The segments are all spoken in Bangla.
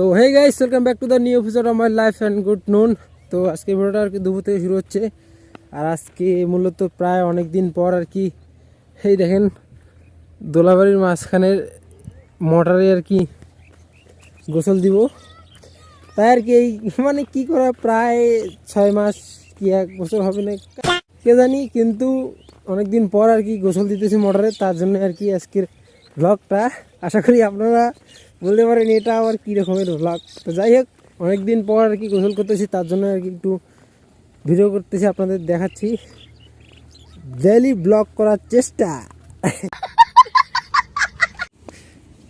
তো hey guys welcome back to the new episode of my life and good noon তো, আজকে ভিডিওটা আর কি দুপুর থেকে শুরু হচ্ছে। আর আজকে মূলত প্রায় অনেক দিন পর আর কি এই দেখেন, দোলাবাড়ির মাঝখানের মোটরে আর কি গোসল দিব। তাই আর কি এই মানে কি করা, প্রায় ছয় মাস কি এক বছর হবে না, কে জানি, কিন্তু অনেক দিন পর আর কি গোসল দিতেছি মোটরে তার জন্য আর কি আজকের ব্লগটা আশা করি আপনারা বলতে পারেন এটা আবার কী রকমের ব্লগ তো যাই হোক অনেক দিন পর আর কি গোসল করতেছি তার জন্য আর কি একটু ভিডিও করতেছি আপনাদের দেখাচ্ছি। ডেলি ব্লগ করার চেষ্টা।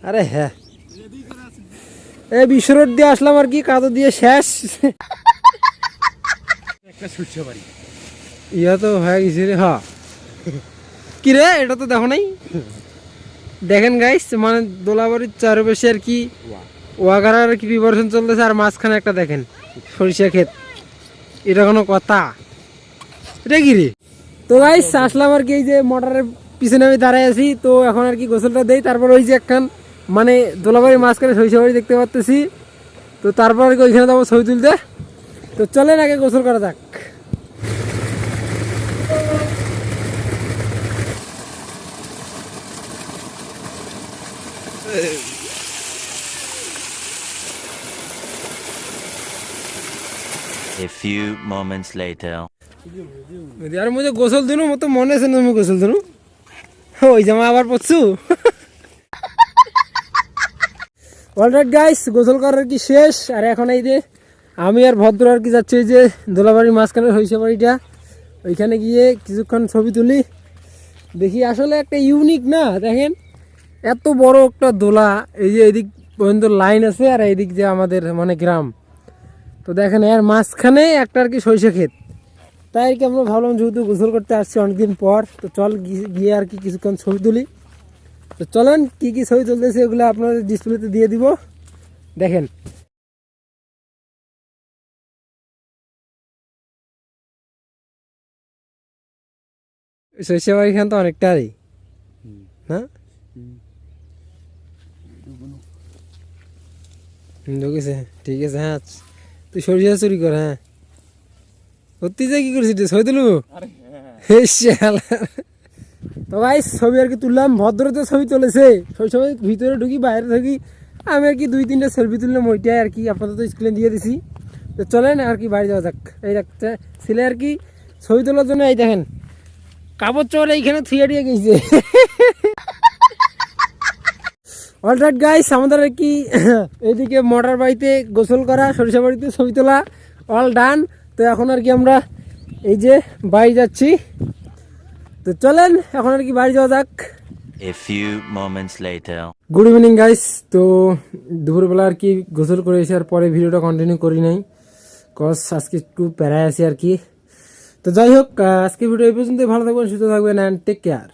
আরে হ্যাঁ। এই বিশ্ব রোড দিয়ে আসলাম আর কি কাদো দিয়ে শেষ। একটা বাড়ি। ইয়া তো হয়ে গেছে রে হ্যাঁ। কি রে এটা তো দেখো নাই? দেখেন গাইস মানে দোলাবাড়ির চারপাশে আর কি ওয়াগারার কি প্রিপারেশন চলতেছে, আর মাঝখানে একটা দেখেন, সরিষা ক্ষেত। এটা কোনো কথা? এটা কি রে? তো গাইস আসলাম আর কি এই যে মোটরের পিছনে আমি দাঁড়ায় আছি, তো এখন আর কি গোসলটা দেই, তারপর ওই যে একখান মানে দোলাবাড়ির মাঝখানে সরিষা বাড়ি দেখতে পাচ্তেছি তো তারপর আর কি ওইখানে যাব ছবি তুলতে। তো চলেন আগে গোসল করা যাক। A few moments later. আর মুঝে গোসল দিনু মতো মনে আছে না আমি গোসল দিনু ওই জামা আবার পরছু অলরাইট গাইস গোসল করার কি শেষ আর এখন এই যে আমি আর ভদ্র আর কি যাচ্ছি ওই যে দোলাবাড়ির মাঝখানে হইসে বাড়িটা ওইখানে গিয়ে কিছুক্ষণ ছবি তুলি দেখি আসলে একটা ইউনিক না দেখেন এত বড় একটা দোলা, এই যে এদিক পর্যন্ত লাইন আছে আর এইদিক যে আমাদের মানে গ্রাম। তো দেখেন, এর মাঝখানে একটা আর কি সরিষা ক্ষেত। তাই আর কি আমরা ভাবলাম যেহেতু গোসল করতে আসছি অনেকদিন পর, তো চল গিয়ে আর কি কিছুক্ষণ ছবি তুলি। তো চলেন, কি কি ছবি তুলতেছে এগুলো আপনাদের ডিসপ্লেতে দিয়ে দিব। দেখেন। শস্য বাড়িখান তো অনেকটাই হ্যাঁ ঢুকেছে। ঠিক আছে হ্যাঁ। তুই সরিষা চুরি কর হ্যাঁ। সত্যি যে কি করছিস ছবি তুলু হে শালা। তো ভাই ছবি আর কি তুললাম। ভদ্রতে ছবি তুলেছে। শৈশবে ভিতরে ঢুকি বাইরে ঢুকি আমি আর কি দুই তিনটা সেলফি তুললাম ওইটাই আর কি আপনাদের তো স্ক্রিনে দিয়ে দিছি। তো চলেন আর কি বাড়ি যাওয়া যাক। এই একটা ছেলে আর কি ছবি তোলার জন্য এই দেখেন। কাপড় চোর এইখানে থুয়ে দিয়ে গেছে। অলরাইট গাইস আমাদের আর কি এইদিকে মোটর বাড়িতে গোসল করা সরিষা বাড়িতে ছবি তোলা অল ডান তো এখন আর কি আমরা এই যে বাড়ি যাচ্ছি। তো চলেন এখন আর কি বাড়ি যাওয়া যাক। A few moments later. Good evening guys তো দুপুরবেলা আর কি গোসল করে এসে আর পরে ভিডিওটা কন্টিনিউ করি নাই। কজ আজকে একটু প্যারায় আছি আর কি। তো যাই হোক আজকে ভিডিও এই পর্যন্তই। ভালো থাকবেন সুস্থ থাকবেন অ্যান্ড টেক কেয়ার